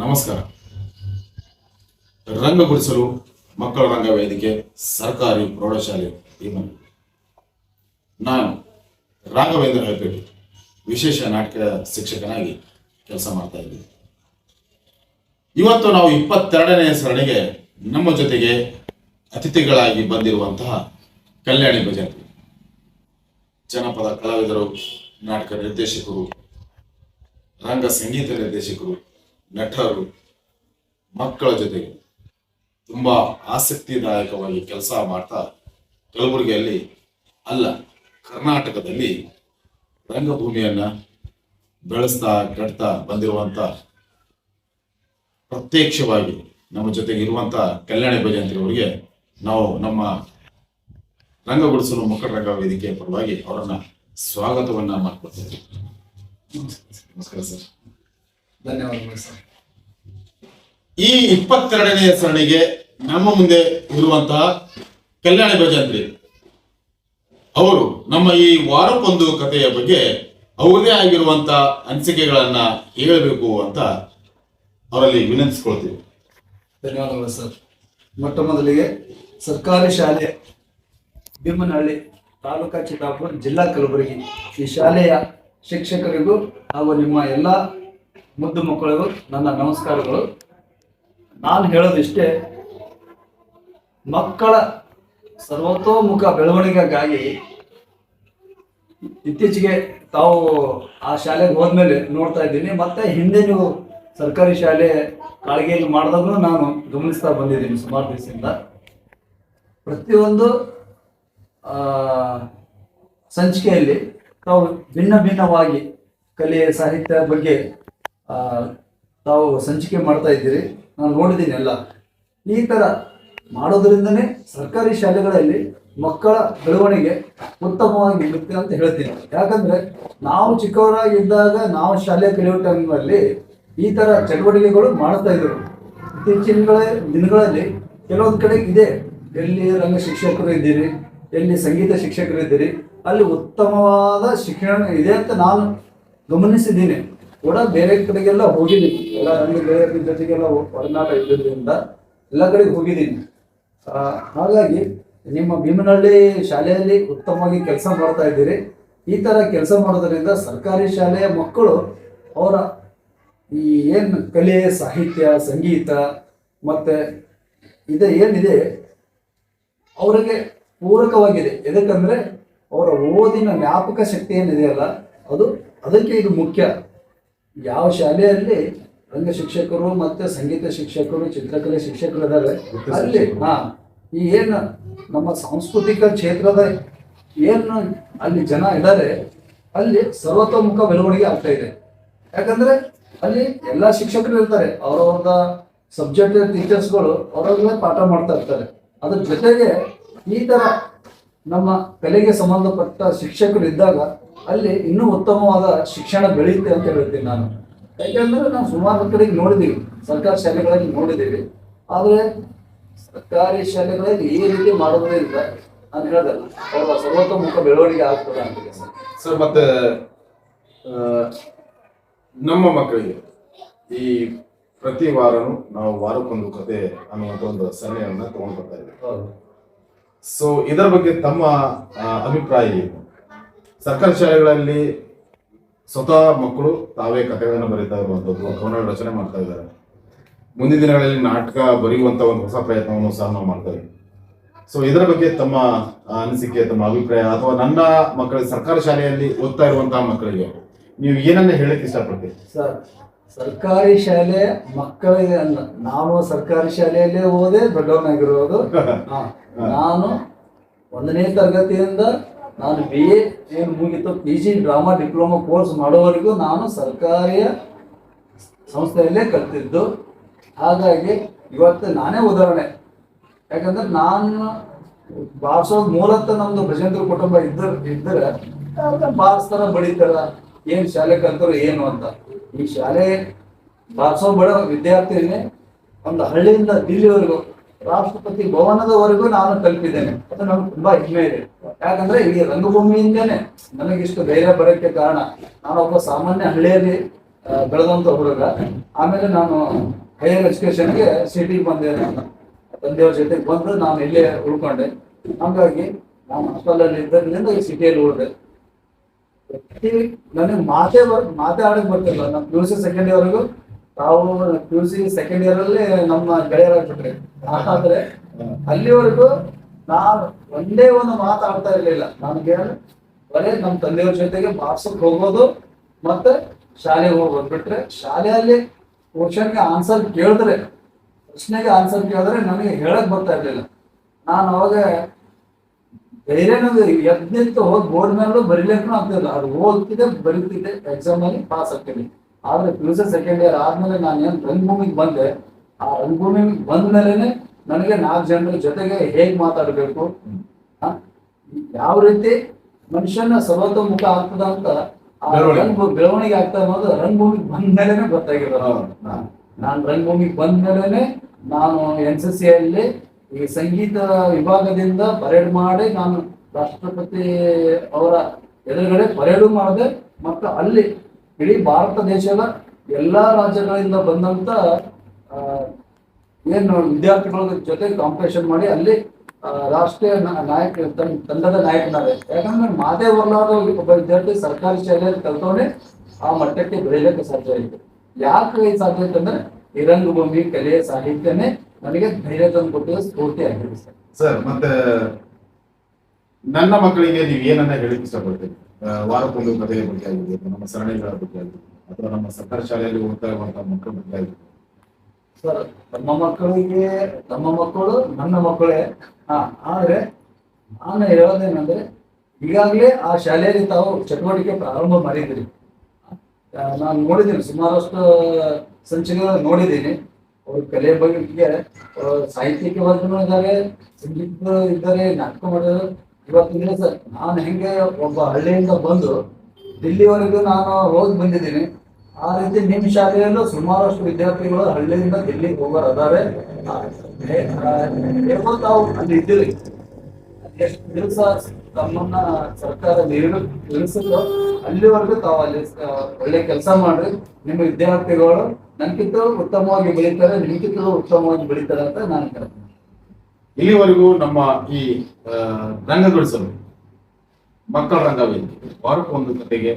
ನಮಸ್ಕಾರ. ರಂಗಗೊಳಿಸಲು ಮಕ್ಕಳ ರಂಗ ವೇದಿಕೆ, ಸರ್ಕಾರಿ ಪ್ರೌಢಶಾಲೆ ಭೀಮನ್ ನಾನು ರಾಘವೇಂದ್ರ ಹಳಪೇಟೆ ವಿಶೇಷ ನಾಟಕ ಶಿಕ್ಷಕನಾಗಿ ಕೆಲಸ ಮಾಡ್ತಾ ಇದ್ದೀನಿ. ಇವತ್ತು ನಾವು ಇಪ್ಪತ್ತೆರಡನೇ ಸರಣಿಗೆ ನಮ್ಮ ಜೊತೆಗೆ ಅತಿಥಿಗಳಾಗಿ ಬಂದಿರುವಂತಹ ಕಲ್ಯಾಣಿ ಭಜಂತಿ ಜನಪದ ಕಲಾವಿದರು, ನಾಟಕ ನಿರ್ದೇಶಕರು, ರಂಗ ಸಂಗೀತ ನಿರ್ದೇಶಕರು ನಟರು, ಮಕ್ಕಳ ಜೊತೆಗೆ ತುಂಬ ಆಸಕ್ತಿದಾಯಕವಾಗಿ ಕೆಲಸ ಮಾಡ್ತಾ ಕಲಬುರಗಿಯಲ್ಲಿ ಅಲ್ಲ, ಕರ್ನಾಟಕದಲ್ಲಿ ರಂಗಭೂಮಿಯನ್ನು ಬೆಳೆಸ್ತಾ, ಕಟ್ತಾ ಬಂದಿರುವಂಥ ಪ್ರತ್ಯಕ್ಷವಾಗಿ ನಮ್ಮ ಜೊತೆಗೆ ಇರುವಂಥ ಕಲ್ಯಾಣ ಭಜಂತ್ರಿ ಅವರಿಗೆ ನಾವು ನಮ್ಮ ರಂಗಗೊಳಿಸಲು ಮಕ್ಕಳ ರಂಗ ವೇದಿಕೆಯ ಪರವಾಗಿ ಅವರನ್ನ ಸ್ವಾಗತವನ್ನ ಮಾಡ್ಕೊಡ್ತೇವೆ ನಮಸ್ಕಾರ ಸರ್. ಧನ್ಯವಾದಗಳು ಸರ್. ಈ ಇಪ್ಪತ್ತೆರಡನೆಯ ಸರಣಿಗೆ ನಮ್ಮ ಮುಂದೆ ಇರುವಂತಹ ಕಲ್ಯಾಣಿ ಭಜಂತ್ರಿ. ಅವರು ನಮ್ಮ ಈ ವಾರಕ್ಕೊಂದು ಕಥೆಯ ಬಗ್ಗೆ ಅವರದೇ ಆಗಿರುವಂತ ಅನಿಸಿಕೆಗಳನ್ನ ಹೇಳಬೇಕು ಅಂತ ಅವರಲ್ಲಿ ವಿನಂತಿಸ್ಕೊಳ್ತೀವಿ. ಧನ್ಯವಾದಗಳು ಸರ್. ಮೊಟ್ಟ ಮೊದಲಿಗೆ ಸರ್ಕಾರಿ ಶಾಲೆ ಭೀಮನಹಳ್ಳಿ ತಾಲೂಕಾ ಚಿತ್ತಾಪುರ ಜಿಲ್ಲಾ ಕಲಬುರಗಿ ಈ ಶಾಲೆಯ ಶಿಕ್ಷಕರಿಗೂ ಹಾಗೂ ನಿಮ್ಮ ಎಲ್ಲ ಮುದ್ದು ಮಕ್ಕಳಿಗೂ ನನ್ನ ನಮಸ್ಕಾರಗಳು. ನಾನು ಹೇಳೋದಿಷ್ಟೇ, ಮಕ್ಕಳ ಸರ್ವತೋಮುಖ ಬೆಳವಣಿಗೆಗಾಗಿ ಇತ್ತೀಚೆಗೆ ತಾವು ಆ ಶಾಲೆಗೆ ಹೋದ್ಮೇಲೆ ನೋಡ್ತಾ ಇದ್ದೀನಿ. ಮತ್ತೆ ಹಿಂದೆ ನೀವು ಸರ್ಕಾರಿ ಶಾಲೆ ಕಾಳಗೆಯಲ್ಲಿ ಮಾಡಿದಾಗೂ ನಾನು ಗಮನಿಸ್ತಾ ಬಂದಿದ್ದೀನಿ ಸುಮಾರು ದಿವಸದಿಂದ. ಪ್ರತಿಯೊಂದು ಸಂಚಿಕೆಯಲ್ಲಿ ತಾವು ಭಿನ್ನ ಭಿನ್ನವಾಗಿ ಕಲೆ, ಸಾಹಿತ್ಯ ಬಗ್ಗೆ ತಾವು ಸಂಚಿಕೆ ಮಾಡ್ತಾ ಇದ್ದೀರಿ. ನಾನು ನೋಡಿದ್ದೀನಿ ಎಲ್ಲ. ಈ ಥರ ಮಾಡೋದ್ರಿಂದನೇ ಸರ್ಕಾರಿ ಶಾಲೆಗಳಲ್ಲಿ ಮಕ್ಕಳ ಬೆಳವಣಿಗೆ ಉತ್ತಮವಾಗಿ ಇರುತ್ತೆ ಅಂತ ಹೇಳ್ತೀನಿ. ಯಾಕಂದ್ರೆ ನಾವು ಚಿಕ್ಕವರಾಗಿದ್ದಾಗ ನಾವು ಶಾಲೆ ಕಲಿಯೋ ಟೈಮಲ್ಲಿ ಈ ಥರ ಚಟುವಟಿಕೆಗಳು ಮಾಡ್ತಾ ಇದ್ರು. ಇತ್ತೀಚಿನ ದಿನಗಳಲ್ಲಿ ಕೆಲವೊಂದು ಕಡೆ ಇದೆ. ಎಲ್ಲಿ ರಂಗ ಶಿಕ್ಷಕರು ಇದ್ದೀರಿ, ಎಲ್ಲಿ ಸಂಗೀತ ಶಿಕ್ಷಕರು ಇದ್ದೀರಿ, ಅಲ್ಲಿ ಉತ್ತಮವಾದ ಶಿಕ್ಷಣ ಇದೆ ಅಂತ ನಾನು ಗಮನಿಸಿದ್ದೀನಿ. ಕೂಡ ಬೇರೆ ಕಡೆಗೆಲ್ಲ ಹೋಗಿದ್ದೀನಿ. ಎಲ್ಲ ನಮಗೆ ಬೇರೆ ಜೊತೆಗೆಲ್ಲ ಹೊರನಾಟ ಇದ್ದಿದ್ದರಿಂದ ಎಲ್ಲ ಕಡೆಗೆ ಹೋಗಿದ್ದೀನಿ. ಹಾಗಾಗಿ ನಿಮ್ಮ ಭೀಮನಹಳ್ಳಿ ಶಾಲೆಯಲ್ಲಿ ಉತ್ತಮವಾಗಿ ಕೆಲಸ ಮಾಡ್ತಾ ಇದ್ದೀರಿ. ಈ ತರ ಕೆಲಸ ಮಾಡೋದ್ರಿಂದ ಸರ್ಕಾರಿ ಶಾಲೆಯ ಮಕ್ಕಳು ಅವರ ಈ ಏನು ಕಲೆ, ಸಾಹಿತ್ಯ, ಸಂಗೀತ ಮತ್ತೆ ಇದು, ಏನಿದೆ ಅವರಿಗೆ ಪೂರಕವಾಗಿದೆ. ಎದಕ್ಕಂದರೆ ಅವರ ಓದಿನ ಜ್ಞಾಪಕ ಶಕ್ತಿ ಏನಿದೆಯಲ್ಲ ಅದು ಅದಕ್ಕೆ ಇದು ಮುಖ್ಯ. ಯಾವ ಶಾಲೆಯಲ್ಲಿ ರಂಗ ಶಿಕ್ಷಕರು ಮತ್ತೆ ಸಂಗೀತ ಶಿಕ್ಷಕರು ಚಿತ್ರಕಲೆ ಶಿಕ್ಷಕರು ಇದ್ದಾರೆ ಅಲ್ಲಿ ಹಾ ಈ ಏನು ನಮ್ಮ ಸಾಂಸ್ಕೃತಿಕ ಕ್ಷೇತ್ರದ ಏನು ಅಲ್ಲಿ ಜನ ಇದ್ದಾರೆ ಅಲ್ಲಿ ಸರ್ವತೋಮುಖ ಬೆಳವಣಿಗೆ ಆಗ್ತಾ ಇದೆ. ಯಾಕಂದ್ರೆ ಅಲ್ಲಿ ಎಲ್ಲಾ ಶಿಕ್ಷಕರು ಇರ್ತಾರೆ ಅವ್ರವ್ರದ ಸಬ್ಜೆಕ್ಟ್ ಟೀಚರ್ಸ್ಗಳು ಅವ್ರವ್ರೇ ಪಾಠ ಮಾಡ್ತಾ ಇರ್ತಾರೆ. ಅದ್ರ ಜೊತೆಗೆ ಈ ತರ ನಮ್ಮ ಕಲೆಗೆ ಸಂಬಂಧಪಟ್ಟ ಶಿಕ್ಷಕರು ಇದ್ದಾಗ ಅಲ್ಲಿ ಇನ್ನೂ ಉತ್ತಮವಾದ ಶಿಕ್ಷಣ ಬೆಳೆಯುತ್ತೆ ಅಂತ ಹೇಳ್ತೀನಿ ನಾನು. ಯಾಕೆಂದ್ರೆ ನಾವು ಸುಮಾರು ಕಡೆಗೆ ನೋಡಿದ್ದೀವಿ ಸರ್ಕಾರಿ ಶಾಲೆಗಳಲ್ಲಿ ನೋಡಿದ್ದೀವಿ. ಆದರೆ ಸರ್ಕಾರಿ ಶಾಲೆಗಳಲ್ಲಿ ಈ ರೀತಿ ಮಾಡೋದೇ ಇಲ್ಲ ನಾನು ಹೇಳ್ದಲ್ಲ ಅವರ ಸರ್ವತೋಮುಖ ಬೆಳವಣಿಗೆ ಆಗ್ತದೆ ಅಂತ ಸರ್ ಮತ್ತೆ ನಮ್ಮ ಮಕ್ಕಳಿಗೆ ಈ ಪ್ರತಿ ವಾರನು ನಾವು ವಾರಕ್ಕೊಂದು ಕತೆ ಅನ್ನುವಂಥ ಒಂದು ಸಲಹೆಯನ್ನ ತಗೊಂಡ್ ಬರ್ತಾ ಇದ್ದೀವಿ. ಸೊ ಇದರ ಬಗ್ಗೆ ತಮ್ಮ ಅಭಿಪ್ರಾಯ ಏನು? ಸರ್ಕಾರಿ ಶಾಲೆಗಳಲ್ಲಿ ಸ್ವತಃ ಮಕ್ಕಳು ತಾವೇ ಕಥೆಗಳನ್ನು ಬರೀತಾ ಇರುವಂಥದ್ದು ಕವನಗಳ ರಚನೆ ಮಾಡ್ತಾ ಇದ್ದಾರೆ. ಮುಂದಿನ ದಿನಗಳಲ್ಲಿ ನಾಟಕ ಬರೆಯುವಂತ ಒಂದು ಹೊಸ ಪ್ರಯತ್ನವನ್ನು ಸಹ ನಾವು ಮಾಡ್ತೇವೆ ಸೊ ಇದರ ಬಗ್ಗೆ ತಮ್ಮ ಅನಿಸಿಕೆ ತಮ್ಮ ಅಭಿಪ್ರಾಯ ಅಥವಾ ನನ್ನ ಮಕ್ಕಳಿಗೆ ಸರ್ಕಾರಿ ಶಾಲೆಯಲ್ಲಿ ಓದ್ತಾ ಇರುವಂತಹ ಮಕ್ಕಳಿಗೆ ನೀವು ಏನನ್ನ ಹೇಳಕ್ ಇಷ್ಟಪಡ್ತೀರಿ? ಸರ್ ಸರ್ಕಾರಿ ಶಾಲೆ ಮಕ್ಕಳಿಗೆ ಅಲ್ಲ. ನಾನು ಸರ್ಕಾರಿ ಶಾಲೆಯಲ್ಲೇ ಓದೆ ದೊಡ್ಡವನಾಗಿರೋದು. ಹಾ. ನಾನು ಒಂದನೇ ತರಗತಿಯಿಂದ ನಾನು ಬಿ ಎ ಏನು ಮುಗಿತು P G drama, diploma course ಮಾಡೋವರೆಗೂ ನಾನು ಸರ್ಕಾರಿಯ ಸಂಸ್ಥೆಯಲ್ಲೇ ಕಲ್ತಿದ್ದು. ಹಾಗಾಗಿ ಇವತ್ತು ನಾನೇ ಉದಾಹರಣೆ. ಯಾಕಂದ್ರೆ ನಾನು ಬಾರ್ಸೋ ಮೂಲತಃ ನಮ್ದು ಭಜಂತ್ರ ಕುಟುಂಬ ಇದ್ದ ಇದ್ದರೆ ಬಾರಿಸ್ತಾರ ಬಡಿತಾರ ಏನ್ ಶಾಲೆ ಕಲ್ತರು ಏನು ಅಂತ. ಈ ಶಾಲೆ ಬಾರ್ಸೋ ಬಡ ವಿದ್ಯಾರ್ಥಿನೇ ಒಂದು ಹಳ್ಳಿಯಿಂದ ದಿಲ್ಲಿವರೆಗೂ ರಾಷ್ಟ್ರಪತಿ ಭವನದವರೆಗೂ ನಾನು ತಲುಪಿದ್ದೇನೆ ಅದು ನಮ್ಗೆ ತುಂಬಾ ಹೆಮ್ಮೆ ಇದೆ. ಯಾಕಂದ್ರೆ ಈ ರಂಗಭೂಮಿಯಿಂದನೇ ನನಗಿಷ್ಟು ಧೈರ್ಯ ಬರೋಕ್ಕೆ ಕಾರಣ ನಾನು ಒಬ್ಬ ಸಾಮಾನ್ಯ ಹಳ್ಳಿಯಲ್ಲಿ ಬೆಳೆದಂತ ಹುಡುಗ. ಆಮೇಲೆ ನಾನು ಹೈಯರ್ ಎಜುಕೇಶನ್ಗೆ ಸಿಟಿಗೆ ಬಂದೆ. ನಾನು ತಂದೆಯವ್ರ ಜೊತೆಗೆ ಬಂದು ನಾನು ಇಲ್ಲೇ ಉಳ್ಕೊಂಡೆ. ಹಾಗಾಗಿ ನಾನು ಹಾಸ್ಟೆಲಲ್ಲಿ ಇದ್ದರಿಂದ ಈ ಸಿಟಿಯಲ್ಲಿ ಪ್ರತಿ ನನಗೆ ಮಾತೇ ಬರ್ ಮಾತೇ ಆಡಕ್ ಬರ್ತಿಲ್ಲ. ನಮ್ಮ ಪಿ ಯು ಸಿ ಸೆಕೆಂಡ್ ಇಯರ್ವರೆಗೂ ತಾವು P U C second year ಅಲ್ಲಿ ನಮ್ಮ ಗೆಳೆಯರಾಗ್ಬಿಟ್ರಿ ಆದ್ರೆ ಅಲ್ಲಿವರೆಗೂ ನಾನು ಒಂದೇ ಒಂದು ಮಾತಾಡ್ತಾ ಇರ್ಲಿಲ್ಲ. ನನಗೆ ಬರೀ ನಮ್ಮ ತಂದೆಯವ್ರ ಜೊತೆಗೆ ಬಾರ್ಸಕ್ ಹೋಗೋದು ಮತ್ತೆ ಶಾಲೆಗೆ ಹೋಗೋದು ಬಿಟ್ರೆ ಶಾಲೆಯಲ್ಲಿ ಕ್ವಶನ್ಗೆ ಆನ್ಸರ್ ಕೇಳಿದ್ರೆ, ಪ್ರಶ್ನೆಗೆ ಆನ್ಸರ್ ಕೇಳಿದ್ರೆ ನನಗೆ ಹೇಳಕ್ ಬರ್ತಾ ಇರ್ಲಿಲ್ಲ. ನಾನು ಅವಾಗ ಧೈರ್ಯ ಎದ್ ನಿಂತು ಹೋಗಿ ಬೋರ್ಡ್ ಮೇಲೂ ಬರಿಲಿಕ್ಕೂ ಆಗ್ತಿಲ್ಲ ಅದು ಓದ್ತಿದೆ ಬರೀತಿದ್ದೆ ಎಕ್ಸಾಮ್ ಅಲ್ಲಿ ಪಾಸ್ ಆಗ್ತೀನಿ ಆದ್ರೆ P U C second year ಆದ್ಮೇಲೆ ನಾನು ಏನ್ ರಂಗಭೂಮಿಗೆ ಬಂದೆ ಆ ರಂಗಭೂಮಿಗೆ ಬಂದ ಮೇಲೆನೆ ನನಗೆ ನಾಲ್ಕು ಜನರ ಜೊತೆಗೆ ಹೇಗ್ ಮಾತಾಡಬೇಕು? ಯಾವ ರೀತಿ ಮನುಷ್ಯನ ಸರ್ವತೋಮುಖ ಆಗ್ತದ ಅಂತ ಬೆಳವಣಿಗೆ. ಆಗ್ತಾ ಅನ್ನೋದು ರಂಗಭೂಮಿಗೆ ಬಂದ ಮೇಲೆನೆ ಗೊತ್ತಾಗಿರೋದು. ನಾನು ರಂಗಭೂಮಿಗೆ ಬಂದ ಮೇಲೆನೆ ನಾನು ಎನ್ ಸಿ ಸಿ ಅಲ್ಲಿ ಈ ಸಂಗೀತ ವಿಭಾಗದಿಂದ ಪರೇಡ್ ಮಾಡಿ ನಾನು ರಾಷ್ಟ್ರಪತಿ ಅವರ ಎದುರುಗಡೆ ಪರೇಡು ಮಾಡಿದೆ. ಮತ್ತು ಅಲ್ಲಿ ಇಡೀ ಭಾರತ ದೇಶದ ಎಲ್ಲಾ ರಾಜ್ಯಗಳಿಂದ ಬಂದಂತ ಏನು ವಿದ್ಯಾರ್ಥಿಗಳ ಜೊತೆ ಕಾಂಪಿಟೇಷನ್ ಮಾಡಿ ಅಲ್ಲಿ ರಾಷ್ಟ್ರೀಯ ನಾಯಕ ತಂಡದ ನಾಯಕನಾದೆ ಯಾಕಂದ್ರೆ ಬರಲಾದ ಒಬ್ಬ ವಿದ್ಯಾರ್ಥಿ ಸರ್ಕಾರಿ ಶಾಲೆಯಲ್ಲಿ ಕಲ್ತವನೇ ಆ ಮಟ್ಟಕ್ಕೆ ಬೆಳಿಲಿಕ್ಕೆ ಸಾಧ್ಯ ಆಯಿತು ಯಾಕೆ ಸಾಧ್ಯ ಈ ರಂಗಭೂಮಿ ಕಲೆ ಸಾಹಿತ್ಯನೇ ನನಗೆ ಧೈರ್ಯ ತಂದು ಕೊಟ್ಟಿದ್ದು ಸ್ಫೂರ್ತಿ ಆಗಿದೆ. ಸರ್ ಸರ್ ಮತ್ತೆ ನನ್ನ ಮಕ್ಕಳಿಗೆ ನೀವು ಏನನ್ನ ಹೇಳಿಕ್ ಇಷ್ಟಪಡ್ತೀರಿ? ಆ, ವಾರಕ್ಕೊಂದು ಕಥೆಯ ಬಗ್ಗೆ ಆಗಿದೆ ನಮ್ಮ ಸರಣಿಗಳ ಬಗ್ಗೆ ಆಗಿದೆ ಅಥವಾ ನಮ್ಮ ಸರ್ಕಾರಿ ಶಾಲೆಯಲ್ಲಿ ಓದ್ತಾ ಇರುವಂತಹ ಮಕ್ಕಳ ಬಗ್ಗೆ ಆಗಿದೆ ಸರ್ ನಮ್ಮ ಮಕ್ಕಳಿಗೆ ತಮ್ಮ ಮಕ್ಕಳು ನನ್ನ ಮಕ್ಕಳೇ. ಆದ್ರೆ, ನಾನು ಹೇಳೋದೇನಂದ್ರೆ, ಈಗಾಗಲೇ ಆ ಶಾಲೆಯಲ್ಲಿ ತಾವು ಚಟುವಟಿಕೆ ಪ್ರಾರಂಭ ಮಾಡಿದ್ರಿ ನಾನು ನೋಡಿದ್ದೀನಿ, ಸುಮಾರಷ್ಟು ಸಂಚಿಕೆಗಳು ನೋಡಿದ್ದೀನಿ. ಅವ್ರ ಕಲೆ ಬಗ್ಗೆ ಸಾಹಿತ್ಯಕ್ಕೆ ವರ್ಗನೂ ಇದ್ದಾರೆ ಸಂಗೀತ ಇದ್ದಾರೆ ನಾಟಕ ಮಾಡೋದು ಇವತ್ತಿನ ಸರ್. ನಾನು ಹೆಂಗೆ ಒಬ್ಬ ಹಳ್ಳಿಯಿಂದ ಬಂದು ದಿಲ್ಲಿವರೆಗೂ ನಾನು ಹೋಗಿ ಬಂದಿದ್ದೀನಿ. ಆ ರೀತಿ ನಿಮ್ಮ ಶಾಲೆಯಲ್ಲೂ ಸುಮಾರಷ್ಟು ವಿದ್ಯಾರ್ಥಿಗಳು ಹಳ್ಳಿಯಿಂದ ದಿಲ್ಲಿಗೆ ಹೋಗೋರು ಅದಾರೆ ತಾವು ಅಲ್ಲಿ ಇದ್ದೀರಿ. ಎಷ್ಟು ದಿವಸ ತಮ್ಮನ್ನ ಸರ್ಕಾರ ನೀರು, ನಿಲ್ಲಿಸಿದ್ರು ಅಲ್ಲಿವರೆಗೂ ತಾವು ಅಲ್ಲಿ ಒಳ್ಳೆ ಕೆಲಸ ಮಾಡ್ರಿ. ನಿಮ್ಮ ವಿದ್ಯಾರ್ಥಿಗಳು ನನ್ಕಿಂತಲೂ ಉತ್ತಮವಾಗಿ ಬೆಳೀತಾರೆ ನಿಮ್ಗಿಂತಲೂ ಉತ್ತಮವಾಗಿ ಬೆಳೀತಾರೆ ಅಂತ ನಾನು ಕೇಳ್ತೀನಿ ಇಲ್ಲಿವರೆಗೂ ನಮ್ಮ ಈ ರಂಗಗೊಳಿಸಲು ಮಕ್ಕಳ ರಂಗವೇದಿಕೆ ವಾರಕ್ಕೊಂದು ಕತೆಗೆ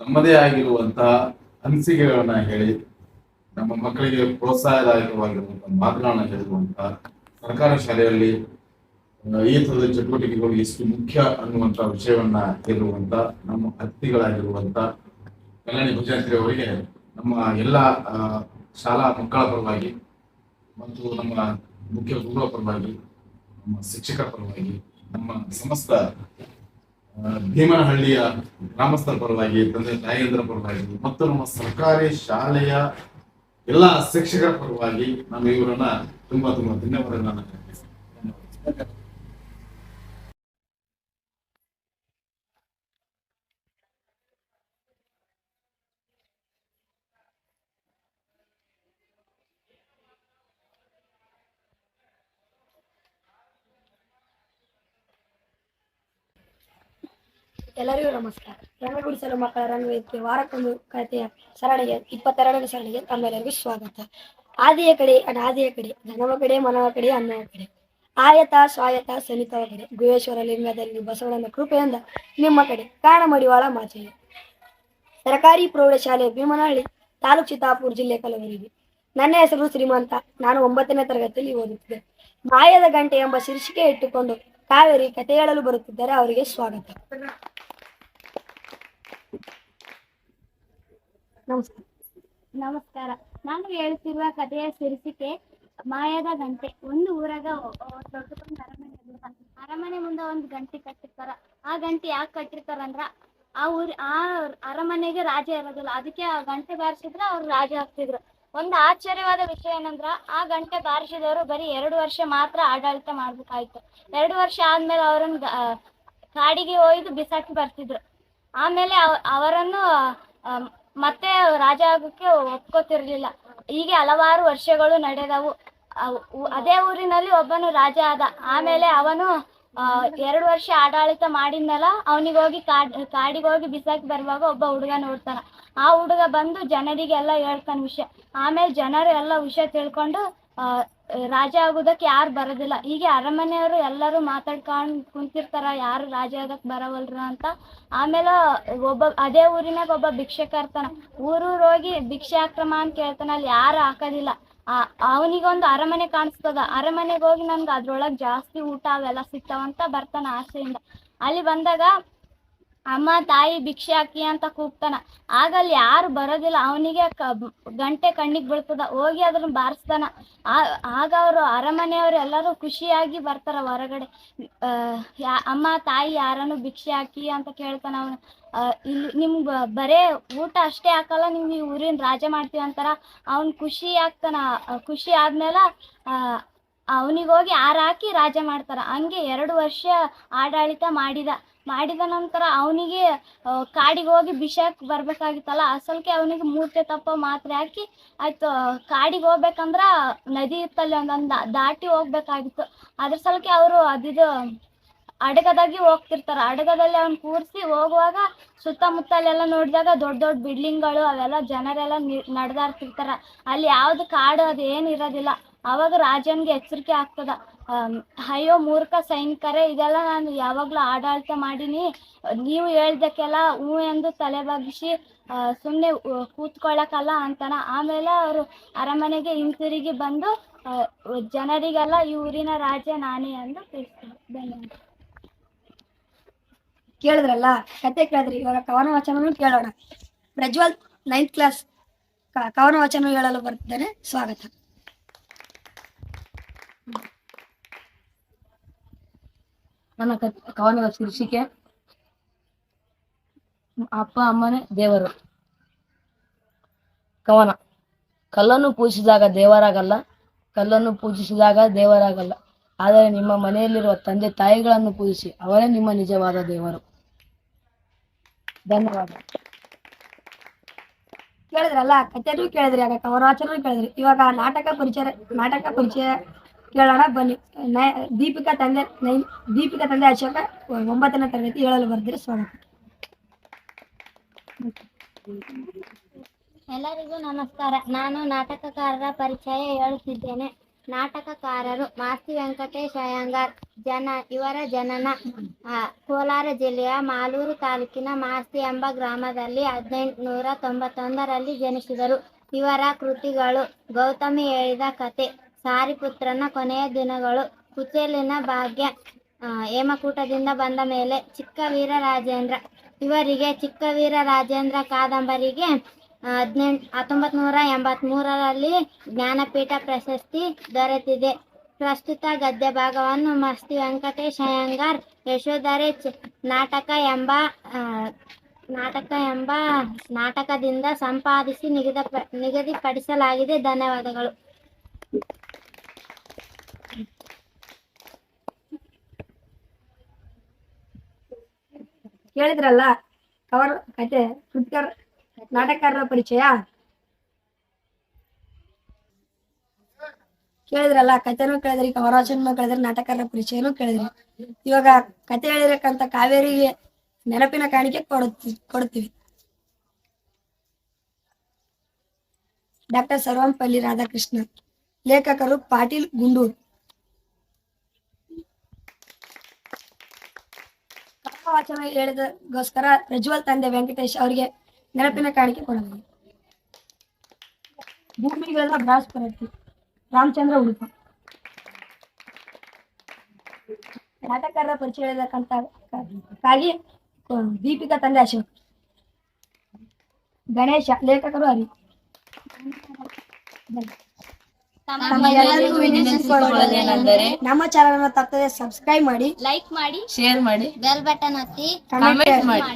ನಮ್ಮದೇ ಆಗಿರುವಂತಹ ಅನಿಸಿಕೆಗಳನ್ನ ಹೇಳಿ, ನಮ್ಮ ಮಕ್ಕಳಿಗೆ ಪ್ರೋತ್ಸಾಹದಾಯಕವಾಗಿರುವಂತಹ ಮಾತುಗಳನ್ನ ಹೇಳಿರುವಂತಹ ಸರ್ಕಾರಿ ಶಾಲೆಯಲ್ಲಿ ಈ ತರದ ಚಟುವಟಿಕೆಗಳು ಎಷ್ಟು ಮುಖ್ಯ ಅನ್ನುವಂತ ವಿಷಯವನ್ನ ಹೇಳುವಂತ ನಮ್ಮ ಅತಿಥಿಗಳಾಗಿರುವಂತ ಕಲ್ಯಾಣಿ ಭುಜಾತ್ರಿ ಅವರಿಗೆ ನಮ್ಮ ಎಲ್ಲ ಶಾಲಾ ಮಕ್ಕಳ ಪರವಾಗಿ ಮತ್ತು ನಮ್ಮ ಮುಖ್ಯ ಗುರುಗಳ ಪರವಾಗಿ ನಮ್ಮ ಶಿಕ್ಷಕರ ಪರವಾಗಿ, ನಮ್ಮ ಸಮಸ್ತ ಭೀಮನಹಳ್ಳಿಯ ಗ್ರಾಮಸ್ಥರ ಪರವಾಗಿ, ತಂದೆ ತಾಯಿಯಂದ್ರ ಪರವಾಗಿ, ಮತ್ತು ನಮ್ಮ ಸರ್ಕಾರಿ ಶಾಲೆಯ ಎಲ್ಲ ಶಿಕ್ಷಕರ ಪರವಾಗಿ ನಾನು ಇವರನ್ನ ತುಂಬಾ ತುಂಬಾ ಧನ್ಯವಾದಗಳನ್ನ ಎಲ್ಲರಿಗೂ ನಮಸ್ಕಾರ. ರಂಗಗುಡಿಸಲು ಮಕ್ಕಳ ರಂಗವೇದಿಕೆ ವಾರಕ್ಕೊಂದು ಕಥೆಯ ಸರಣಿಗೆ, ಇಪ್ಪತ್ತೆರಡನೇ ಸರಣಿಗೆ ತಮ್ಮೆಲ್ಲರಿಗೂ ಸ್ವಾಗತ. ಆದಿಯ ಕಡೆ, ಅನಾದಿಯ ಕಡೆ ಧನವ ಕಡೆ, ಮನವ ಕಡೆ ಅನ್ನವ ಕಡೆ. ಆಯತ, ಸ್ವಾಯತ, ಸನಿತವ ಕಡೆ. ಗುಹೇಶ್ವರ ಲಿಂಗದಲ್ಲಿ ಬಸವಣ್ಣನ ಕೃಪೆಯಿಂದ ನಿಮ್ಮ ಕಡೆ ಕಾಣ ಮಡಿವಾಳ ಮಾಚಯ್ಯ ಸರ್ಕಾರಿ ಪ್ರೌಢಶಾಲೆ ಭೀಮನಹಳ್ಳಿ, ತಾಲೂಕು ಚಿತ್ತಾಪುರ ಜಿಲ್ಲೆ ಕಲಬುರಗಿ. ನನ್ನ ಹೆಸರು ಶ್ರೀಮಂತ. ನಾನು ಒಂಬತ್ತನೇ ತರಗತಿಯಲ್ಲಿ ಓದುತ್ತಿದ್ದೆ. ಮಾಯದ ಗಂಟೆ ಎಂಬ ಶೀರ್ಷಿಕೆ ಇಟ್ಟುಕೊಂಡು ಕಾವೇರಿ ಕಥೆ ಹೇಳಲು ಬರುತ್ತಿದ್ದಾರೆ ಅವರಿಗೆ ಸ್ವಾಗತ. ನಮಸ್ಕಾರ. ನಮಸ್ಕಾರ. ನಾನು ಹೇಳುತ್ತಿರುವ ಕಥೆಯ ಶೀರ್ಷಿಕೆ ಮಾಯದ ಗಂಟೆ. ಒಂದು ಊರಾಗ ದೊಡ್ಡ ಅರಮನೆ. ಅರಮನೆ ಮುಂದೆ ಒಂದು ಗಂಟೆ ಕಟ್ಟಿರ್ತಾರ. ಆ ಗಂಟೆ ಯಾಕೆ ಕಟ್ಟಿರ್ತಾರ ಅಂದ್ರ ಆ ಊರ್, ಆ ಅರಮನೆಗೆ ರಾಜ ಇರೋದಿಲ್ಲ. ಅದಕ್ಕೆ ಆ ಗಂಟೆ ಬಾರಿಸಿದ್ರ ಅವ್ರು ರಾಜ ಆಗ್ತಿದ್ರು. ಒಂದು ಆಶ್ಚರ್ಯವಾದ ವಿಷಯ ಏನಂದ್ರ ಆ ಗಂಟೆ ಬಾರಿಸಿದವರು ಬರೀ ಎರಡು ವರ್ಷ ಮಾತ್ರ ಆಡಳಿತ ಮಾಡ್ಬೇಕಾಯ್ತು. ಎರಡು ವರ್ಷ ಆದ್ಮೇಲೆ ಅವರನ್ನು ಕಾಡಿಗೆ ಒಯ್ದು ಬಿಸಾಕಿ ಬರ್ತಿದ್ರು. ಆಮೇಲೆ ಅವರನ್ನು ಮತ್ತೆ ರಾಜ ಆಗೋಕ್ಕೆ ಒಪ್ಕೋತಿರ್ಲಿಲ್ಲ. ಹೀಗೆ ಹಲವಾರು ವರ್ಷಗಳು ನಡೆದವು. ಅದೇ ಊರಿನಲ್ಲಿ ಒಬ್ಬನು ರಾಜ ಆದ. ಆಮೇಲೆ ಅವನು ಎರಡು ವರ್ಷ ಆಡಳಿತ ಮಾಡಿದ್ಮೇಲೆ ಅವನಿಗೋಗಿ ಕಾಡ್ ಕಾಡಿಗೆ ಹೋಗಿ ಬಿಸಾಕಿ ಬರುವಾಗ ಒಬ್ಬ ಹುಡುಗ ನೋಡ್ತಾನ. ಆ ಹುಡುಗ ಬಂದು ಜನರಿಗೆಲ್ಲ ಹೇಳ್ತಾನೆ ವಿಷಯ. ಆಮೇಲೆ ಜನರು ಎಲ್ಲ ವಿಷಯ ತಿಳ್ಕೊಂಡು ರಾಜ ಆಗೋದಕ್ಕೆ ಯಾರು ಬರೋದಿಲ್ಲ. ಹೀಗೆ ಅರಮನೆಯವರು ಎಲ್ಲರೂ ಮಾತಾಡ್ಕೊಂಡು ಕುಂತಿರ್ತಾರ, ಯಾರು ರಾಜ ಆಗಕ್ಕೆ ಬರವಲ್ರು ಅಂತ. ಆಮೇಲೆ ಒಬ್ಬ, ಅದೇ ಊರಿನಾಗ ಒಬ್ಬ ಭಿಕ್ಷಕ ಇರ್ತಾನ. ಊರೂರ್ ಹೋಗಿ ಭಿಕ್ಷೆ ಆಕ್ರಮ ಅಂತ ಕೇಳ್ತಾನ, ಅಲ್ಲಿ ಯಾರು ಹಾಕೋದಿಲ್ಲ. ಆ, ಅವನಿಗೊಂದು ಅರಮನೆ ಕಾಣಿಸ್ತದ. ಅರಮನೆಗೆ ಹೋಗಿ ನನ್ಗೆ ಅದ್ರೊಳಗೆ ಜಾಸ್ತಿ ಊಟ ಅವೆಲ್ಲ ಸಿಗ್ತಾವಂತ ಬರ್ತಾನ ಆಸೆಯಿಂದ. ಅಲ್ಲಿ ಬಂದಾಗ ಅಮ್ಮ ತಾಯಿ ಭಿಕ್ಷೆ ಹಾಕಿ ಅಂತ ಕೂಗ್ತಾನ. ಆಗ ಅಲ್ಲಿ ಯಾರು ಬರೋದಿಲ್ಲ. ಅವನಿಗೆ ಗಂಟೆ ಕಣ್ಣಿಗೆ ಬೀಳ್ತದ. ಹೋಗಿ ಅದನ್ನ ಬಾರಿಸ್ತಾನ. ಆಗ ಅವರು ಅರಮನೆಯವರು ಎಲ್ಲರೂ ಖುಷಿಯಾಗಿ ಬರ್ತಾರ ಹೊರಗಡೆ. ಯಾ, ಅಮ್ಮ ತಾಯಿ ಯಾರನ್ನು ಭಿಕ್ಷೆ ಹಾಕಿ ಅಂತ ಕೇಳ್ತಾನ ಅವನು. ಇಲ್ಲಿ ನಿಮ್ಗೆ ಬರೇ ಊಟ ಅಷ್ಟೇ ಹಾಕಲ್ಲ. ನೀವು ಈ ಊರಿನ ರಾಜ ಮಾಡ್ತೀವಿ ಅಂತಾರ. ಅವ್ನು ಖುಷಿ ಆಗ್ತಾನ. ಖುಷಿ ಆದ್ಮೇಲೆ ಅವನಿಗೋಗಿ ಹೋಗಿ ಆರ ಹಾಕಿ ರಾಜ ಮಾಡ್ತಾರ. ಹಂಗೆ ಎರಡು ವರ್ಷ ಆಡಳಿತ ಮಾಡಿದ. ಮಾಡಿದ ನಂತರ ಅವನಿಗೆ ಕಾಡಿಗೆ ಹೋಗಿ ಬಿಷಾಕ್ ಬರ್ಬೇಕಾಗಿತ್ತಲ್ಲ ಅಸಲ್ಕೆ ಅವನಿಗೆ ಮೂರ್ತಿ ತಪ್ಪ ಮಾತ್ರ ಹಾಕಿ, ಆಯ್ತು ಕಾಡಿಗೆ ಹೋಗ್ಬೇಕಂದ್ರ ನದಿ ಇತ್ತಲ್ಲಿ ಒಂದೊಂದು ದಾಟಿ ಹೋಗ್ಬೇಕಾಗಿತ್ತು. ಅದ್ರ ಸಲಕ್ಕೆ ಅವರು ಅದಿದು ಅಡಗದಾಗಿ ಹೋಗ್ತಿರ್ತಾರ. ಅಡಗದಲ್ಲಿ ಅವ್ನ ಕೂರಿಸಿ ಹೋಗುವಾಗ ಸುತ್ತಮುತ್ತಲೆಲ್ಲ ನೋಡಿದಾಗ ದೊಡ್ಡ ದೊಡ್ಡ ಬಿಲ್ಡಿಂಗ್ಗಳು ಅವೆಲ್ಲ ಜನರೆಲ್ಲ ನಡೆದಾಡ್ತಿರ್ತಾರ. ಅಲ್ಲಿ ಯಾವ್ದು ಕಾಡು ಅದು ಏನು ಇರೋದಿಲ್ಲ. ಅವಾಗ ರಾಜನ್ಗೆ ಎಚ್ಚರಿಕೆ ಆಗ್ತದ. ಅಯ್ಯೋ, ಮೂರ್ಖ ಸೈನಿಕರೇ, ಇದೆಲ್ಲ ನಾನು ಯಾವಾಗಲೂ ಆಡಳಿತ ಮಾಡೀನಿ. ನೀವು ಹೇಳ್ದಕ್ಕೆಲ್ಲ ಹ್ಞೂ ಎಂದು ತಲೆ ಬಗ್ಗಿಸಿ ಸುಮ್ಮನೆ ಕೂತ್ಕೊಳ್ಳೋಕ್ಕಲ್ಲ ಅಂತಾನ. ಆಮೇಲೆ ಅವರು ಅರಮನೆಗೆ ಹಿಂತಿರುಗಿ ಬಂದು ಜನರಿಗೆಲ್ಲ, ಈ ಊರಿನ ರಾಜ ನಾನೇ ಎಂದು ಕೇಳಿದ್ರಲ್ಲ, ಕತೆ ಕೇಳಿದ್ರಿ. ಇವಾಗ ಕವನ ವಾಚನವನ್ನು ಕೇಳೋಣ. ಪ್ರಜ್ವಲ್ ನೈನ್ತ್ ಕ್ಲಾಸ್ ಕವನ ವಚನ ಹೇಳಲು ಬರ್ತಿದ್ದಾನೆ ಸ್ವಾಗತ. ನನ್ನ ಕವನದ ಶೀರ್ಷಿಕೆ, ಅಪ್ಪ, ಅಮ್ಮನೇ ದೇವರು. ಕವನ. ಕಲ್ಲನ್ನು ಪೂಜಿಸಿದಾಗ ದೇವರಾಗಲ್ಲ, ಕಲ್ಲನ್ನು ಪೂಜಿಸಿದಾಗ ದೇವರಾಗಲ್ಲ. ಆದರೆ ನಿಮ್ಮ ಮನೆಯಲ್ಲಿರುವ ತಂದೆ ತಾಯಿಗಳನ್ನು ಪೂಜಿಸಿ, ಅವರೇ ನಿಮ್ಮ ನಿಜವಾದ ದೇವರು. ಧನ್ಯವಾದ. ಕೇಳಿದ್ರಲ್ಲ, ಕಥೆನೂ ಕೇಳಿದ್ರಿ, ಆಗ ಕವನ ವಚನೂ ಕೇಳಿದ್ರಿ. ಇವಾಗ ನಾಟಕ ಪರಿಚಯ ನಾಟಕ ಪರಿಚಯ ಕೇಳೋಣ ಬನ್ನಿ. ದೀಪಿಕಾ ತಂದೆ, ನೈ, ದೀಪಿಕಾ ತಂದೆ ಅಶೋಕ ಒಂಬತ್ತನೇ ತರಗತಿ ಹೇಳಲು ಬರ್ತೀರಿ ಸ್ವಾಗತ. ಎಲ್ಲರಿಗೂ ನಮಸ್ಕಾರ. ನಾನು ನಾಟಕಕಾರರ ಪರಿಚಯ ಹೇಳುತ್ತಿದ್ದೇನೆ. ನಾಟಕಕಾರರು ಮಾಸ್ತಿ ವೆಂಕಟೇಶ್ ಅಯ್ಯಂಗಾರ್, ಜನ, ಇವರ ಜನನ ಕೋಲಾರ ಜಿಲ್ಲೆಯ ಮಾಲೂರು ತಾಲೂಕಿನ ಮಾಸ್ತಿ ಎಂಬ ಗ್ರಾಮದಲ್ಲಿ ಹದಿನೆಂಟುನೂರ ತೊಂಬತ್ತೊಂದರಲ್ಲಿ ಜನಿಸಿದರು. ಇವರ ಕೃತಿಗಳು ಗೌತಮಿ ಹೇಳಿದ ಕತೆ ಸಾರಿಪುತ್ರನ ಕೊನೆಯ ದಿನಗಳು ಕುಚೇಲಿನ ಭಾಗ್ಯ ಹೇಮಕೂಟದಿಂದ ಬಂದ ಮೇಲೆ ಚಿಕ್ಕವೀರ ರಾಜೇಂದ್ರ ಇವರಿಗೆ ಚಿಕ್ಕವೀರ ರಾಜೇಂದ್ರ ಕಾದಂಬರಿಗೆ ಹದಿನೆಂಟು ಹತ್ತೊಂಬತ್ತು ನೂರ ಎಂಬತ್ತ್ಮೂರರಲ್ಲಿ ಜ್ಞಾನಪೀಠ ಪ್ರಶಸ್ತಿ ದೊರೆತಿದೆ. ಪ್ರಸ್ತುತ ಗದ್ಯ ಭಾಗವನ್ನು ಮಸ್ತಿ ವೆಂಕಟೇಶ್ ಅಯ್ಯಂಗಾರ್, ಯಶೋಧರೆ ನಾಟಕ ಎಂಬ ನಾಟಕ ಎಂಬ ನಾಟಕದಿಂದ ಸಂಪಾದಿಸಿ ನಿಗದ, ನಿಗದಿಪಡಿಸಲಾಗಿದೆ. ಧನ್ಯವಾದಗಳು. ಕೇಳಿದ್ರಲ್ಲ ಕವನ ಕತೆ ಕೃತಿಕರ ನಾಟಕಕಾರರ ಪರಿಚಯ? ಕೇಳಿದ್ರಲ್ಲ, ಕಥೆನೂ ಕೇಳಿದ್ರಿ ಕವನವಾಚನೂ ಕೇಳಿದ್ರಿ, ನಾಟಕಕಾರರ ಪರಿಚಯನೂ ಕೇಳಿದ್ರಿ. ಇವಾಗ ಕತೆ ಹೇಳಿರಕ್ಕಂತ ಕಾವೇರಿಗೆ ನೆನಪಿನ ಕಾಣಿಕೆ ಕೊಡುತ್ತಿ, ಕೊಡುತ್ತೀವಿ. ಡಾಕ್ಟರ್ ಸರ್ವಂಪಲ್ಲಿ ರಾಧಾಕೃಷ್ಣ ಲೇಖಕರು ಪಾಟೀಲ್ ಗುಂಡೂರು. ಕಥಾವಾಚನ ಹೇಳಿದಗೋಸ್ಕರ ಪ್ರಜ್ವಲ್ ತಂದೆ ವೆಂಕಟೇಶ್ ಅವರಿಗೆ ನೆನಪಿನ ಕಾಣಿಕೆ ಕೊಡಲಾಗಿದೆ ಭೂಮಿಗಳ ಬೃಹಸ್ಪತಿ ರಾಮಚಂದ್ರ ಉಡುಪ. ನಾಟಕಕಾರರ ಪರಿಚಯ ಹೇಳಿದಕ್ಕಂತ ಕಾಗಿ ದೀಪಿಕಾ ತಂದೆ ಅಶೋಕ್. ಗಣೇಶ, ಲೇಖಕರು ಹರಿ. ತಮ್ಮ ಎಲ್ಲರಿಗೂ ವಿನಂತಿಸಿಕೊಳ್ಳುವುದೇನೆಂದರೆ ನಮ್ಮ ಚಾನಲ್ ಅನ್ನು ತಪ್ಪದೆ ಸಬ್ಸ್ಕ್ರೈಬ್ ಮಾಡಿ ಲೈಕ್ ಮಾಡಿ ಶೇರ್ ಮಾಡಿ. ಬೆಲ್ ಬಟನ್ ಒತ್ತಿ ಕಾಮೆಂಟ್ ಮಾಡಿ.